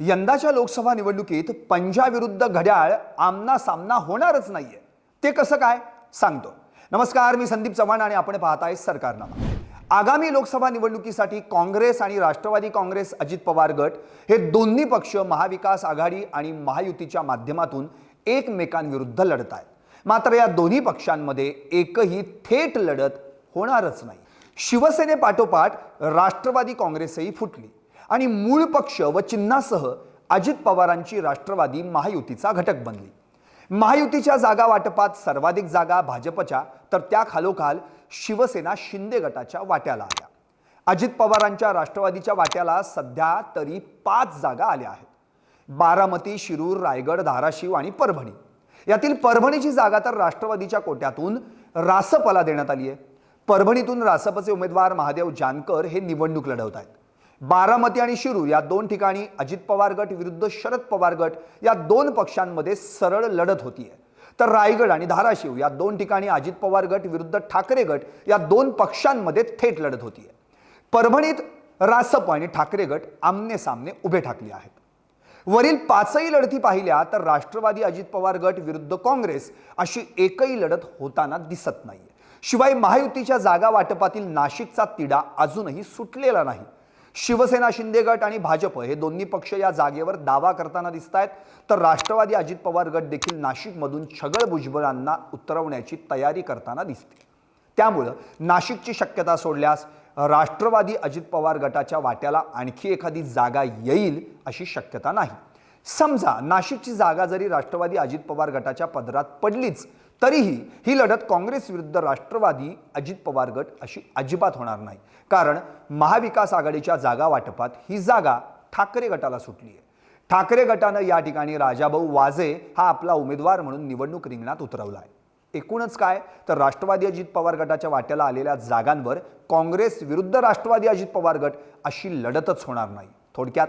यंदाच्या लोकसभा निवडणुकीत पंजाविरुद्ध घड्याळ आमना सामना होणारच नाहीये. ते कसं काय? सांगतो. नमस्कार मी संदीप चव्हाण आणि आपण पाहताय सरकारनामा. आगामी लोकसभा निवडणुकीसाठी काँग्रेस आणि राष्ट्रवादी काँग्रेस अजित पवार गट हे दोन्ही पक्ष महाविकास आघाडी आणि महायुतीच्या माध्यमातून एकमेकांविरुद्ध लढत आहेत मात्र या दोन्ही पक्षांमध्ये एकही थेट लढत होणारच नाही. शिवसेनेपाठोपाठ राष्ट्रवादी काँग्रेसही फुटली. आणि मूळ पक्ष व चिन्हासह अजित पवारांची राष्ट्रवादी महायुतीचा घटक बनली. महायुतीच्या जागा वाटपात सर्वाधिक जागा भाजपच्या तर त्या खालोखाल शिवसेना शिंदे गटाच्या वाट्याला आल्या. अजित पवारांच्या राष्ट्रवादीच्या वाट्याला सध्या तरी पाच जागा आल्या आहेत. बारामती शिरूर रायगड धाराशिव आणि परभणी. यातील परभणीची जागा तर राष्ट्रवादीच्या कोट्यातून रासपला देण्यात आली आहे परभणीतून रासपचे उमेदवार महादेव जानकर हे निवडणूक लढवत आहेत बारामती आणि शिरूर या दोन ठिकाणी अजित पवार गट विरुद्ध शरद पवार गट या दोन पक्षांमध्ये सरळ लढत होतीये. तर रायगड आणि धाराशिव या दोन ठिकाणी अजित पवार गट विरुद्ध ठाकरे गट या दोन पक्षांमध्ये थेट लढत होतीये. परभणीत रासप आणि ठाकरे गट आमने सामने उभे ठाकले आहेत. वरील पाचही लढती पाहिल्या तर राष्ट्रवादी अजित पवार गट विरुद्ध काँग्रेस अशी एकही लढत होताना दिसत नाहीये. शिवाय महायुतीच्या जागा वाटपातील नाशिकचा तिढा अजूनही सुटलेला नाही. शिवसेना शिंदे गट आणि भाजप हे दोन्ही पक्ष या जागेवर दावा करताना दिसत आहेत तर राष्ट्रवादी अजित पवार गट देखील नाशिकमधून छगळ भुजबळांना उतरवण्याची तयारी करताना दिसते. त्यामुळं नाशिकची शक्यता सोडल्यास राष्ट्रवादी अजित पवार गटाच्या वाट्याला आणखी एखादी जागा येईल अशी शक्यता नाही. समजा नाशिकची जागा जरी राष्ट्रवादी अजित पवार गटाच्या पदरात पडलीच तरीही ही लढत काँग्रेस विरुद्ध राष्ट्रवादी अजित पवार गट अशी अजिबात होणार नाही. कारण महाविकास आघाडीच्या जागा वाटपात ही जागा ठाकरे गटाला सुटली आहे ठाकरे गटानं या ठिकाणी राजाभाऊ वाजे हा आपला उमेदवार म्हणून निवडणूक रिंगणात उतरवला आहे एकूणच काय? तर राष्ट्रवादी अजित पवार गटाच्या वाट्याला आलेल्या जागांवर काँग्रेस विरुद्ध राष्ट्रवादी अजित पवार गट अशी लढतच होणार नाही. थोडक्यात